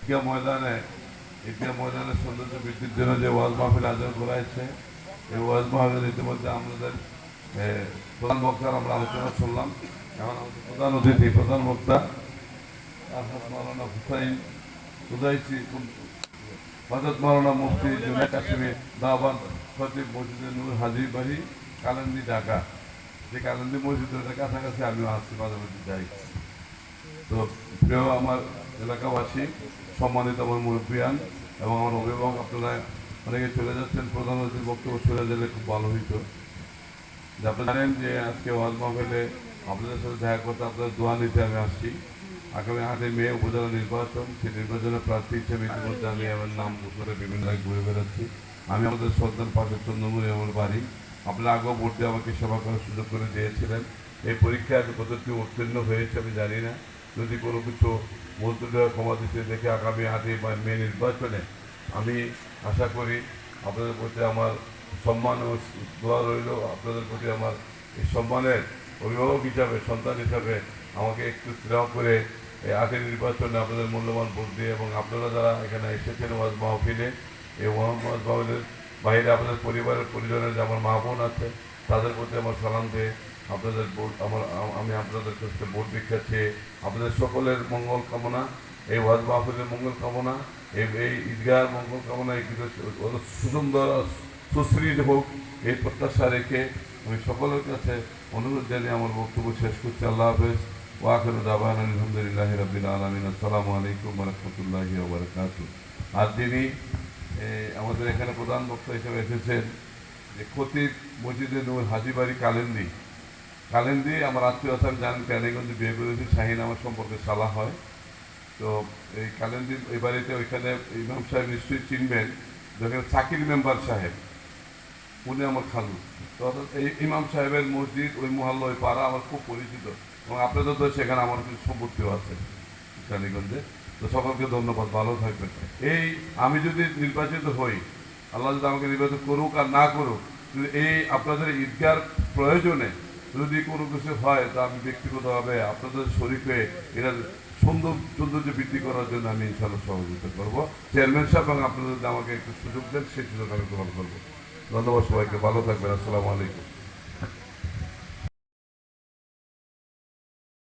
ঈদগাহ ময়দানে ঈদগাহ ময়দানের সৌন্দর্য বৃদ্ধির জন্য যে ওয়াজ মাহফিল আয়োজন করা হয়েছে, এই ওয়াজ মাহফিল ইতিমধ্যে আমাদের প্রধান বক্তার আমরা আলোচনা শুনলাম। এখন আমাদের প্রধান অতিথি, প্রধান বক্তা মাওলানা হুসাইন উদয়সি হজরত মাওলানা মুফতি জুনায়দ কাশ্মীর দাওয়ান খতিব মসজিদে নূর হাজির বাড়ি কালান্দি, ঢাকা। যে কালান্দি মসজিদের কাছাকাছি আমিও আসছি, মাঝে মাঝে যাই। তো প্রিয় আমার এলাকাবাসী সম্মানিত আমার মুরব্বিয়ান এবং আমার অভিভাবক আপনারা অনেকে চলে যাচ্ছেন, প্রধান অতিথির বক্তব্য চলে গেলে খুব ভালো হইতো। যে আপনারা জানেন যে আজকে ওয়াজ মাহফিলে আপনাদের সাথে দেখা করতে আপনাদের দোয়া নিতে আমি আসছি। আগামী আটই মে উপজেলা নির্বাচন, সেই নির্বাচনে প্রার্থী হিসেবে ইতিমধ্যে আমি আমার নাম করে বিভিন্ন ঘুরে বেড়াচ্ছি। আমি আমাদের সন্তান পাশে চন্দ্রমণি আমার বাড়ি। আপনারা আগেও ভোট দিয়ে আমাকে সেবা করার সুযোগ করে দিয়েছিলেন। এই পরীক্ষায় কতটি উত্তীর্ণ হয়েছে আমি জানি না। যদি কোনো কিছু দেওয়া ক্ষমা দিতে দেখে আগামী আটই মে নির্বাচনে, আমি আশা করি আপনাদের প্রতি আমার সম্মান ও দোয়া রইল। আপনাদের প্রতি আমার এই সম্মানের অভিভাবক হিসাবে, সন্তান হিসাবে আমাকে একটু স্নেহ করে এই আটের নির্বাচনে আপনাদের মূল্যবান ভোট দিয়ে এবং আপনারা যারা এখানে এসেছেন ওয়াজ মাহফিলে, এই ওয়াজ মাহফিলের বাইরে আপনাদের পরিবারের পরিজনের যে আমার মা বোন আছে, তাদের প্রতি আমার সালাম দিয়ে আপনাদের ভোট আমার আমি আপনাদের কাছে ভোট ভিক্ষা চেয়ে আপনাদের সকলের মঙ্গল কামনা, এই ওয়াজ মাহফিলের মঙ্গল কামনা, এই এই ঈদগার মঙ্গল কামনা, এই সুন্দর সুশ্রী হোক, এই প্রত্যাশা রেখে আমি সকলের কাছে অনুরোধ জানিয়ে আমার বক্তব্য শেষ করছি। আল্লাহ হাফেজ। ওয়াখির দাবান আলহামদুলিল্লাহ রবিল আলমিন। আসসালামু আলাইকুম রহমতুল্লাহি ওবরাকাত আর যিনি আমাদের এখানে প্রধান বক্তা হিসেবে এসেছেন, যে খতিব মসজিদে নূর হাজিবাড়ি কালেন্দি। কালেন্দি আমার আত্মীয় আসাম জান ক্যানিগঞ্জে বিয়ে করেছি, শাহিন আমার সম্পর্কে সালা হয়। তো এই কালেন্দি এই বাড়িতে ওইখানে ইমাম সাহেব নিশ্চয়ই চিনবেন যেখানে সাকির মেম্বার সাহেব, উনি আমার খালু। তো এই ইমাম সাহেবের মসজিদ, ওই মহল্লা, ওই পাড়া আমার খুব পরিচিত। এবং আপনাদের তো সেখানে আমার কিছু সম্পত্তিও আছে রানীগঞ্জে তো সকলকে ধন্যবাদ, ভালো থাকবেন। এই আমি যদি নির্বাচিত হই, আল্লাহ যদি আমাকে নির্বাচিত করুক আর না করুক এই আপনাদের ঈদগার প্রয়োজনে যদি কোনো কিছু হয়, তা আমি ব্যক্তিগতভাবে আপনাদের শরীফে এরা সুন্দর সৌন্দর্য বৃদ্ধি করার জন্য আমি ইনশাল্লাহ সহযোগিতা করব। চেয়ারম্যান সাহেব, এবং আপনারা যদি আমাকে একটু সুযোগ দেন সেই সুযোগ আমি গ্রহণ করব। ধন্যবাদ সবাইকে। ভালো থাকবেন। আসসালামু আলাইকুম।